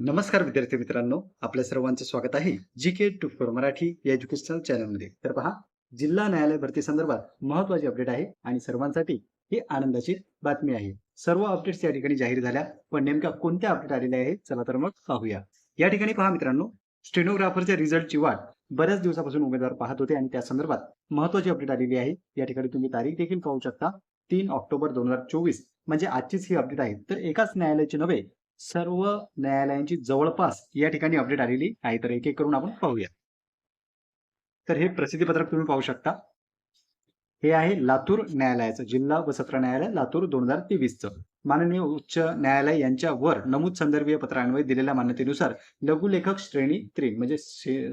नमस्कार विद्यार्थी मित्रांनो आपल्या सर्वांचं स्वागत आहे G K two four Marathi या एज्युकेशनल चॅनलमध्ये तर पहा जिल्हा न्यायालय भरती संदर्भात महत्वाची अपडेट आहे आणि सर्वांसाठी ही आनंदाची बातमी आहे. सर्व अपडेट्स या ठिकाणी जाहीर झाल्या पण नेमक्या कोणत्या अपडेट आलेल्या आहेत चला तर मग पाहूया. या ठिकाणी पहा मित्रांनो स्टेनोग्राफरच्या रिझल्टची वाट बऱ्याच दिवसापासून उमेदवार पाहत होते आणि त्या संदर्भात महत्वाची अपडेट आलेली आहे. या ठिकाणी तुम्ही तारीख देखील पाहू शकता तीन ऑक्टोबर दोन हजार चोवीस. म्हणजे आजचीच ही अपडेट आहे. तर एकाच न्यायालयाची नव्हे सर्व न्यायालयांची जवळपास या ठिकाणी अपडेट आलेली आहे. तर एक एक करून आपण पाहूया. तर हे प्रसिद्धीपत्रक तुम्ही पाहू शकता. हे आहे लातूर न्यायालयाचं जिल्हा व सत्र न्यायालय लातूर दोन हजार तेवीसचं. माननीय उच्च न्यायालय यांच्यावर नमूद संदर्भीय पत्रान्वये दिलेल्या मान्यतेनुसार लघुलेखक श्रेणी त्रि म्हणजे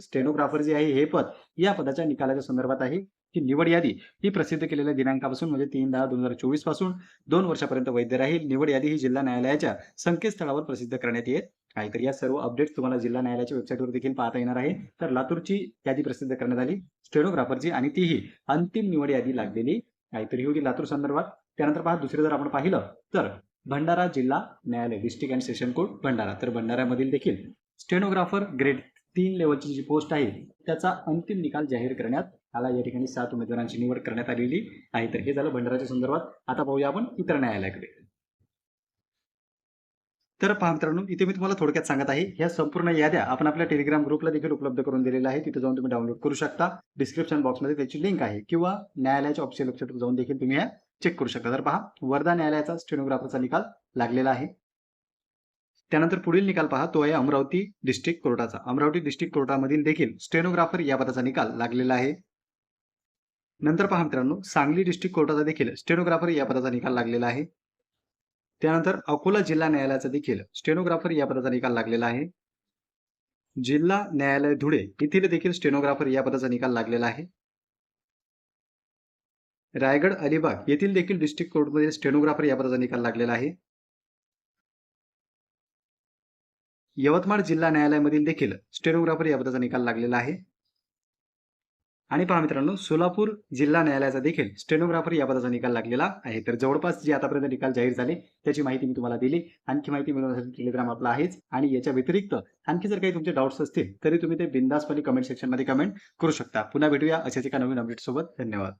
स्टेनोग्राफर जे आहे हे पद या पदाच्या निकालाच्या संदर्भात आहे. ही निवड यादी ही प्रसिद्ध केलेल्या दिनांकापासून म्हणजे तीन दहा दोन हजार चोवीसपासून दोन वर्षापर्यंत वैध राहील. निवड यादी ही जिल्हा न्यायालयाच्या संकेतस्थळावर प्रसिद्ध करण्यात येत आहे तर या सर्व अपडेट्स तुम्हाला जिल्हा न्यायालयाच्या वेबसाईटवर देखील पाहता येणार आहे. तर लातूरची यादी प्रसिद्ध करण्यात आली. स्टेनोग्राफरची आणि तीही अंतिम निवड यादी लागलेली. आहे तर ही होती लातूर संदर्भात. त्यानंतर पहा दुसरं जर आपण पाहिलं तर भंडारा जिल्हा न्यायालय district and session court Bhandara. तर भंडाऱ्यामधील देखील स्टेनोग्राफर ग्रेड तीन लेवलची जी पोस्ट आहे त्याचा अंतिम निकाल जाहीर करण्यात आला. या ठिकाणी सात उमेदवारांची निवड करण्यात आलेली आहे. तर हे झालं भंडाराच्या संदर्भात. आता पाहूया आपण इतर न्यायालयाकडे. तर पहा मित्रांनो इथे मी तुम्हाला थोडक्यात सांगत आहे ह्या संपूर्ण याद्या आपण आपल्या टेलिग्राम ग्रुपला देखील उपलब्ध करून दिलेल्या आहे तिथे जाऊन तुम्ही डाउनलोड करू शकता. डिस्क्रिप्शन बॉक्समध्ये त्याची लिंक आहे किंवा न्यायालयाच्या ऑफिशियल वेबसाईटवर जाऊन देखील तुम्ही ह्या चेक करू शकता. तर पहा वर्धा न्यायालयाचा स्टेनोग्राफरचा निकाल लागलेला आहे. त्यानंतर पुढील निकाल पहा तो आहे अमरावती डिस्ट्रिक्ट कोर्टाचा. अमरावती डिस्ट्रिक्ट कोर्टामधील देखील स्टेनोग्राफर या पदाचा निकाल लागलेला आहे. नंतर पहा मित्रांनो सांगली डिस्ट्रिक्ट कोर्टाचा देखील स्टेनोग्राफर या पदाचा निकाल लागलेला आहे. त्यानंतर अकोला जिल्हा न्यायालयाचा देखील स्टेनोग्राफर या पदाचा निकाल लागलेला आहे. जिल्हा न्यायालय धुळे येथील देखील स्टेनोग्राफर या पदाचा निकाल लागलेला आहे. रायगड अलिबाग येथील देखील डिस्ट्रिक्ट कोर्टमध्ये स्टेनोग्राफर या पदाचा निकाल लागलेला आहे. यवतमाळ जिल्हा न्यायालयामधील देखील स्टेनोग्राफर या पदाचा निकाल लागलेला आहे. आणि पहा मित्रांनो सोलापूर जिल्हा न्यायालयाचा देखील स्टेनोग्राफर या पदाचा निकाल लागलेला आहे. तर जवळपास जे आतापर्यंत निकाल जाहीर झाले त्याची माहिती मी तुम्हाला दिली. आणखी माहिती मिळवण्यासाठी टेलिग्राम आपला आहेच. आणि याच्या व्यतिरिक्त आणखी जर काही तुमचे डाऊट्स असतील तरी तुम्ही ते बिंदासपणे कमेंट सेक्शनमध्ये कमेंट करू शकता. पुन्हा भेटूया अशाच एका नवीन अपडेट सोबत. धन्यवाद.